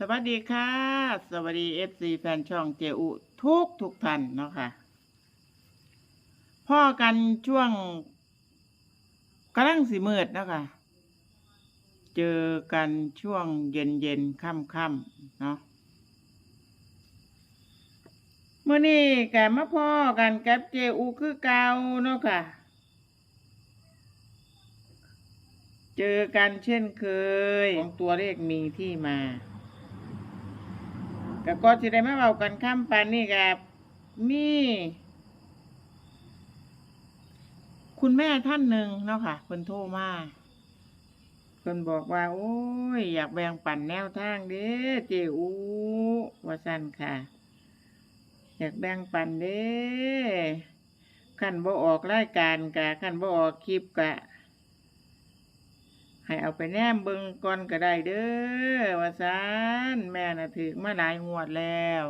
สวัสดีค่ะ สวัสดีเอฟซีแฟนช่องเจอุทุกทุกท่านเนาะค่ะพ่อกันช่วงกำลังสิมืดเนาะค่ะ เจอกันช่วงเย็นเย็นค่ำค่ำเนาะเมื่อนี้แกมาพ่อกันแกับเจอุคือเกาเนาะค่ะ เจอกันเช่นเคยของตัวเลขมีที่มา ก็ก็จะได้มาเบากันข้ามปันนี่กับมีคุณแม่ท่านหนึ่งเนาะค่ะเพิ่นโทรมาเพิ่นบอกว่า โอ้ย อยากแบ่งปันแนวทางเด้เจอูว่าสั่นค่ะ อยากแบ่งปันเด้ขันบ่ออกรายการกะขันบ่ออกคลิปกะ ให้เอาไปแนมเบิงก่อนก็ได้เด้อว่าซานแม่น่ะถึกมาหลายงวดแล้ว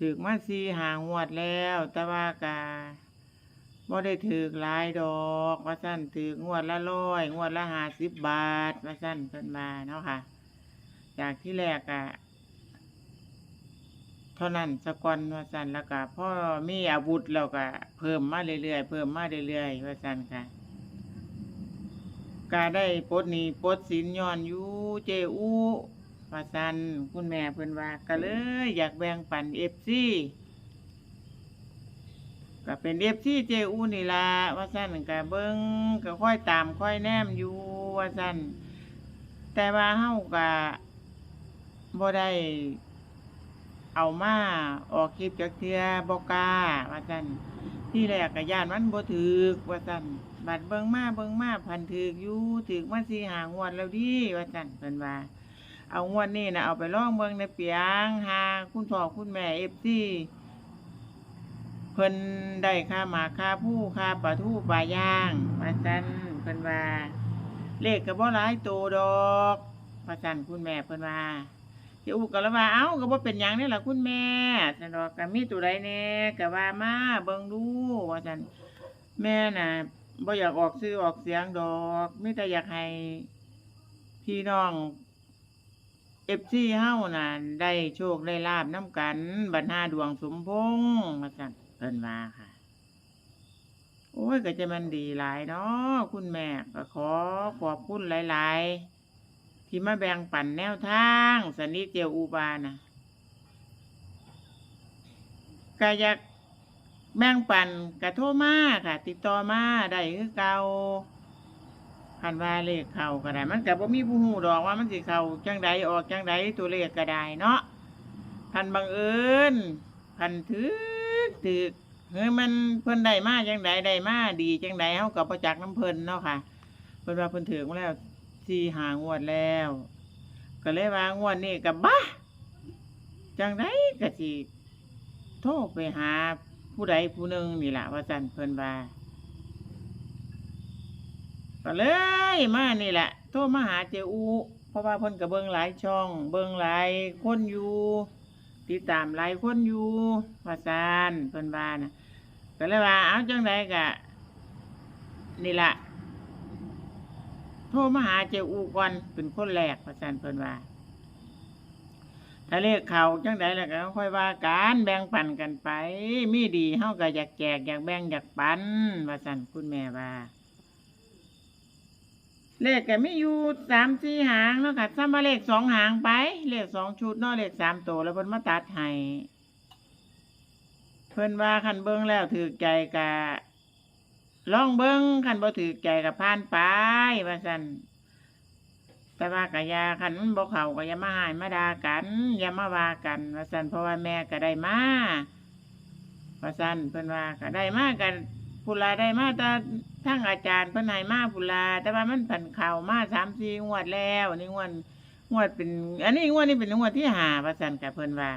ถึกมาสี่หางวดแล้ว แต่ว่ากาบ่ได้ถึกหลายดอกว่าซันถึกงวดละร้อยงวดละห้าสิบบาทว่าซันเพิ่นมาเนาะค่ะ จากที่แรกอะเท่านั้นสกอนว่าซันแล้วก็พ่อมีอาวุธแล้วก็เพิ่มมาเรื่อยๆเพิ่มมาเรื่อยๆว่าซันค่ะ ก็ได้ปลดหนี้ปลดสินย้อนอยู่เจอูว่าซันคุณแม่เพิ่นว่าก็เลยอยากแบ่งปันเอฟซีก็เป็นเอฟซีเจอูนี่ล่ะว่าซันก็เบิ่งก็ค่อยตามค่อยแนมอยู่ว่าซันแต่ว่าเฮาก็บ่ได้เอามาออกคลิปจักเทื่อบ่กล้าว่าซันที่แรกก็ย่านมันบ่ถึกว่าซั่น บัดเบิงมาเบิงมาพันถึกอยู่ถึกมาสิหางวดแล้วดิว่าซั่นเพิ่นว่า เอางวดนี้นะเอาไปล่องเบิงในเปียงหาคุณพ่อคุณแม่ FC เพิ่นได้ค่าหมาค่าผู้ค่าปลาทูปลาย่างว่าซั่นเพิ่นว่า เลขก็บ่หลายโตดอกว่าซั่นคุณแม่เพิ่นว่าเจ้าอูก็เลยว่าเอ้าก็บ่เป็นหยังนี่แหละคุณแม่ซั่นดอกก็มีตัวใดแน่ก็ว่ามาเบิ่งดูว่าซั่นแม่น่ะ บ่อยากออกชื่อออกเสียงดอกไมีแต่อยากให้พี่น้อง FC เฮ้าน่ะได้โชคได้ลาบนํกัน บรรหาดวงสมพงษ์ว่าซั่นเพิ่นว่าค่ะ โอ้ยก็จะมันดีหลายเนาะคุณแม่ก็ขอขอบคุณหลาย ๆ ที่มาแบ่งปันแนวทาง สนิทเจียวอูบานะก็อยาก แบ่งปันกระโทรมาค่ะ ติดต่อมาได้คือเก่าคันว่าเลขเข้าก็ได้ มันก็บ่มีผู้ฮู้ดอกว่ามันสิเข้าจังใดออกจังใดตัวเลขก็ได้เนาะพันบังเอิญพันถือถือเฮ้ยมันเพิ่นได้มาจังใดได้มาดีจังใดเฮาก็บ่จักษ์น้ำเพิ่นเนาะค่ะเพิ่นว่าเพิ่นถือมาแล้วสี่หางวดแล้ว ก็เลยว่างวดนี้กับบ้าจังไดก็สิโทรไปหา ผู้ใดผู้หนึ่งนี่แหละว่าจันเพิ่นว่าก็เลยมานี่แหละโทรมาหาเจอูเพราะว่าเพิ่นก็เบิ่งหลายช่อง เบิ่งหลายคนอยู่ติดตามหลายคนอยู่ว่าซันเพิ่นว่านะก็เลยว่าเอาจังไดก็นี่แหละโทรมาหาเจ้าอูก่อนเป็นคนแรกประจันเพิ่นว่า ถ้าเลขเขาจังใดแล้วก็ค่อยว่ากันแบ่งปันกันไป มีดีเฮาก็อยากแจกอยากแบ่งอยากปันว่าซั่นคุณแม่ว่า เลขก็มีอยู่สามสี่หางเนาะค่ะซ้ำมาเลขสองหางไป เลขสองชุดเนาะเลขสามตัวแล้วเพิ่นมาตัดให้เพิ่นว่าคันเบิ่งแล้วถือใจกะล่องเบิ้งคันบ่ถือใจกับผ่านไปว่าซั่น แต่ว่ากะยาคันมันบ่เขาก็อย่ามาหายมาด่ากันอย่ามาว่ากันว่าซั่นเพราะว่าแม่ก็ได้มาว่าซั่นเพิ่นว่าก็ได้มากันพุลาได้มาแต่ทั้งอาจารย์เพิ่นให้มาพุลา แต่ว่ามันผันเข้ามา3-4งวดแล้วนี่งวดงวดเป็น อันนี้งวดนี้เป็นงวดที่หาว่าซั่นกับเพิ่นว่า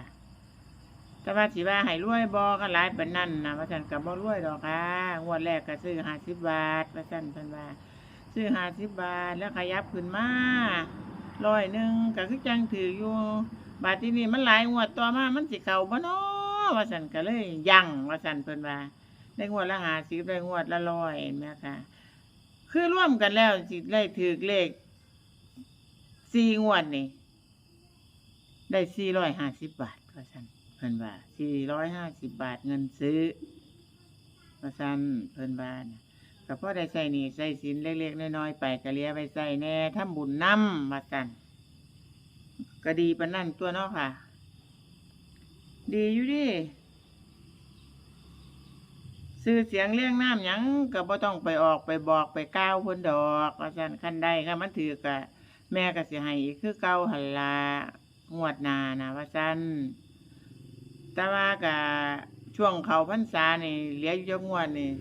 แต่ว่าสิว่าให้รวยบ่ก็หลายปานนั้นนะว่าซั่นก็บ่รวยดอกค่ะงวดแรกก็ซื้อ50บาทว่าซั่นเพิ่นว่า ซื้อ50บบาทแล้วขยับขึ้นมาร้อยหนึ่งก็คือจังถืออยู่ บาทที่นี่มันหลายงวดต่อมามันสิเข้าบ่น้อว่าซั่นก็เลยยั่งว่าซั่นเพิ่นว่าได้งวดละ50ได้งวดละร้อยแม่ค่ะ คือร่วมกันแล้วสิได้ถือเลข4งวดนี่ได้สี่ร้อยห้าสิบบาทว่าซั่นเพิ่นว่าสี่ร้อยห้าสิบบาทเงินซื้อว่าซั่นเพิ่นว่านะ ก็พอได้ใส่หนี่ใส่สินเล็กๆน้อยๆไปก็เลียไปใส่แหน่ทำบุญนำว่าซั่นก็ดีปนนั้นตัวเนาะค่ะ ดีอยู่ดิซื้อเสียงเรียงน้ำยังก็บ่ต้องไปออกไปบอกไปก้าวพิ่นดอกว่าซั่นคันใดค่ะมันถือกะแม่ก็สิให้อีกคือเก่าหันละงวดนานะว่าซั่นแต่ว่าก็ช่วงเขาพรรษานี่เหลืออยู่จังวดนี่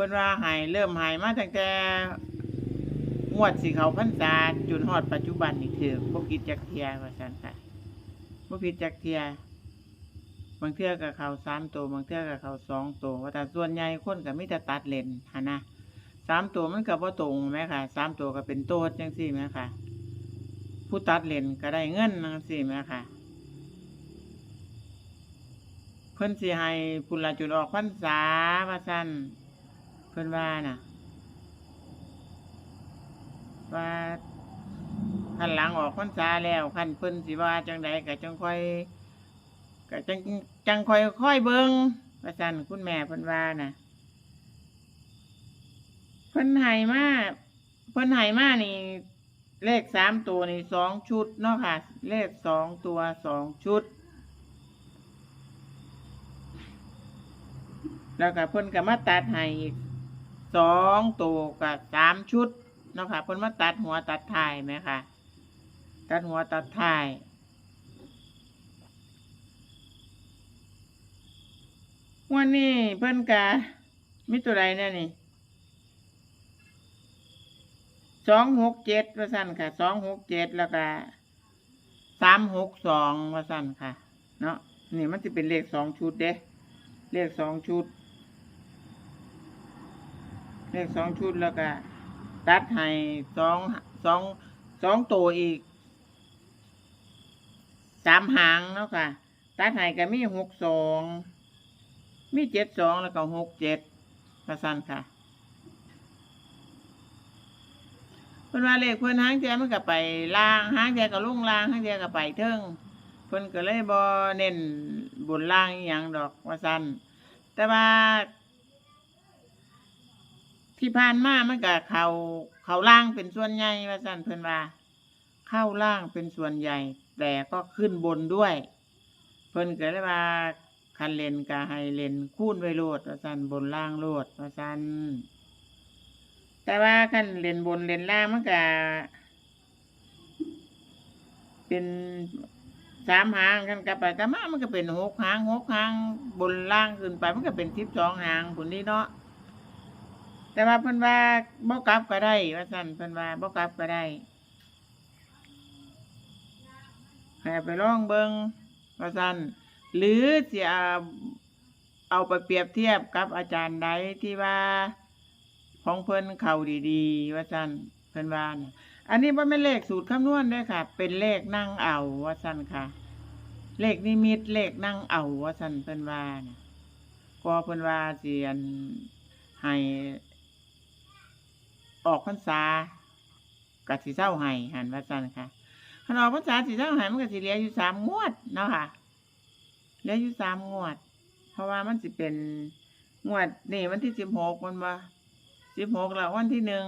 พิ่นว่าให้เริ่มให้มาตั้งแต่งวดสิเขาพรรษาจนฮอดปัจจุบันนี่ถือบ่ผิดจักเทียว่าซั่นค่ะบ่ผิดจักเทีย บางเทื่อก็เขาสามตัวบางเทื่อก็เขาสองตัวว่าแต่ส่วนใหญ่คนก็มีแต่ตัดเลนหั่นะสามตัวมันก็บ่ตรงแหมค่ะสามตัวก็เป็นโต๊ดจังซี่แหมค่ะ ผู้ตัดเลนก็ได้เงินจังซี่แหมค่ะเพิ่นสิให้พุละจุดออกพรรษาว่าซั่น เพิ่นว่าน่ะ ว่าคันหลังออกพรรษาแล้วคันเพิ่นสิว่าจังใดก็จังค่อยก็จังจังค่อยค่อยเบิ่งว่าซั่นคุณแม่เพิ่นว่าน่ะเพิ่นให้มาเพิ่นให้มานี่ เลขสามตัวนี่สองชุดเนาะค่ะ เลขสองตัวสองชุด แล้วก็เพิ่นก็มาตัดให้อีก สองตัวกับสามชุดเนาะค่ะเพิ่นมาตัดหัวตัดท้ายไหมค่ะ ตัดหัวตัดท้ายวันนี้เพิ่นกะมีตัวใดแน่นี่สองหกเจ็ดว่าสั้นค่ะสองหกเจ็ดแล้วก็สามหกสองว่าสั้นค่ะ เนาะนี่มันจะเป็นเลขสองชุดเด้เลขสองชุด เลขสองชุดแล้วก็ตัดให้สองสองสองตัวอีกสามหางเนาะค่ะ ตัดให้ก็มีหกสองมีเจ็ดสองแล้วก็หกเจ็ดว่าสั้นค่ะเพิ่นว่าเลขเพิ่นหางเทียมันก็ไปล่างหางเทียก็ลุ่งล่างหางเทียก็ไปเทิงเพิ่นก็เลยบ่เน้นบนล่างอหย่างดอกว่าซั่นแต่ว่า ที่ผ่านมามันก็เขาเขาล่างเป็นส่วนใหญ่ว่าซั่นเพิ่นว่า เข้าล่างเป็นส่วนใหญ่ แต่ก็ขึ้นบนด้วย เพิ่นก็เลยว่าคันเลนก็ให้เลนคูณไวโลดว่าซั่นบนล่างโลดว่าซั่นแต่ว่าคันเลนบนเลนล่างมันก็เป็นสามหางกันกับไปกลับมามันก็เป็นหกหางหกหางบนล่างขึ้นไป มันก็เป็นสิบสองหางผลนี้เนาะ แต่ว่าเพิ่นว่าบ่กลับก็ได้ ว่าสั่นเพิ่นว่าบ่กลับก็ได้ให้ไปลองเบิ่งว่าสั่นหรือสิเอาเอาไปเปรียบเทียบกับอาจารย์ใดที่ว่าของเพิ่นเข้าดีๆ ว่าซั่นเพิ่นว่าอันนี้บ่แม่เลขสูตรคำนวณด้อค่ะ เป็นเลขนั่งเอาว่าซั่นค่ะ เลขนิมิตเลขนั่งเอาว่าซั่นเพิ่นว่าน่ะก็เพิ่นว่าสิอันให้ ออกพรรษาก็สิเช้าให้หันว่าซั่นค่ะคันออกพรรษาสิเช้าให้มันก็สิเหลืออยู่สามงวดเนาะค่ะเหลืออยู่สามงวด เพราะว่ามันสิเป็นงวดนี่วันที่สิบหกมันว่าสิบหกแล้ววันที่หนึ่ง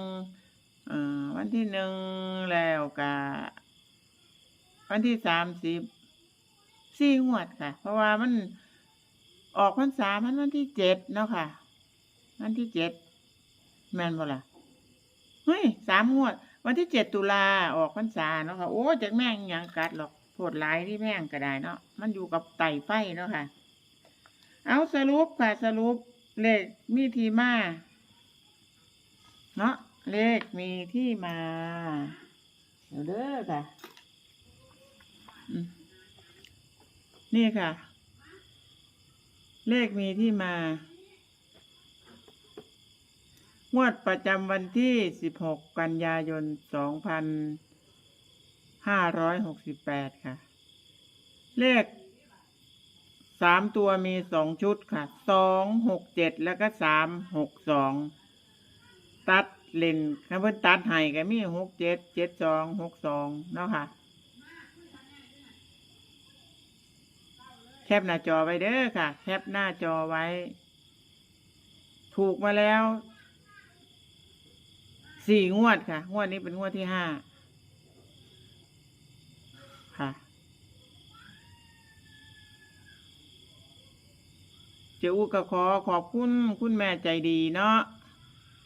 อ่อวันที่หนึ่งแล้วกะวันที่สามสิบสี่งวดค่ะ เพราะว่ามันออกพรรษามันวันที่เจ็ดเนาะค่ะ วันที่เจ็ดแม่นบ่ล่ะ เฮ้ยสามงวด วันที่เจ็ดตุลาออกพรรษาเนาะค่ะ โอ้จากแม่งยังกัดหรอกโพดหลายที่แม่งก็ได้เนาะมันอยู่กับไต่ไฟเนาะค่ะ เอาสรุปค่ะสรุปเลขมีที่มาเนาะเลขมีที่มาเดี๋ยวเด้อค่ะนี่ค่ะ เลขมีที่มา งวดประจำวันที่ 16 กันยายน 2568 ค่ะ เลข 3 ตัวมี 2 ชุดค่ะ 267 แล้วก็ 362 ตัดเลนคำนเพิ่นตัดให้ก็มี 67 72 62 เนาะค่ะ แคปหน้าจอไว้เด้อค่ะ แคปหน้าจอไว้ ถูกมาแล้ว สี่งวดค่ะ งวดนี้เป็นงวดที่ห้าค่ะ เจ้าอูก็ขอขอบคุณคุณแม่ใจดีเนาะ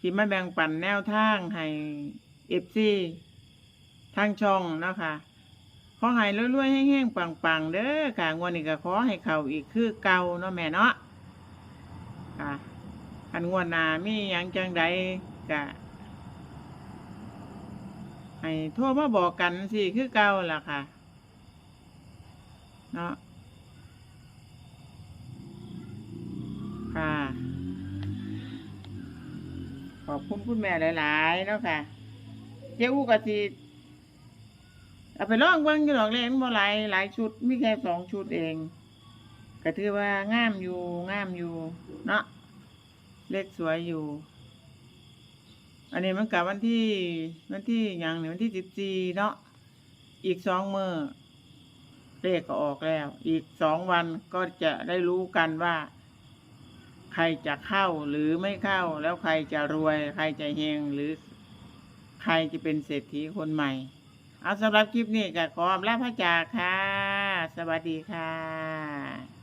ที่มาแบ่งปันแนวทางให้เอฟซีทางช่องเนาะค่ะ ขอให้รวยๆแห้งๆปังๆ เด้อค่ะงวดนี้ก็ขอให้เขาอีกคือเก่าเนาะแม่เนาะค่ะคันงวดหน้ามีหยังจังใดก็ ให้โทรมาบอกกันสิคือเก่าล่ะค่ะ เนาะค่ะ ขอบคุณคุณแม่หลายๆเนาะค่ะ เจ้าอู้ก็สิเอาไปลองเบิ่งอยู่ดอกเลยมันบ่หลายหลายชุดมีแค่สองชุดเองก็ถือว่างามอยู่งามอยู่ เนาะเลขสวยอยู่ อันนี้มันกับวันที่วันที่ยังเนี่ยวันที่สิบสี่เนาะอีกสองมือเลขก็ออกแล้ว อีกสองวันก็จะได้รู้กันว่า ใครจะเข้าหรือไม่เข้า แล้วใครจะรวย ใครจะเฮงหรือ ใครจะเป็นเศรษฐีคนใหม่ เอาสำหรับคลิปนี้ก็ขออำลาพระจากค่ะ สวัสดีค่ะ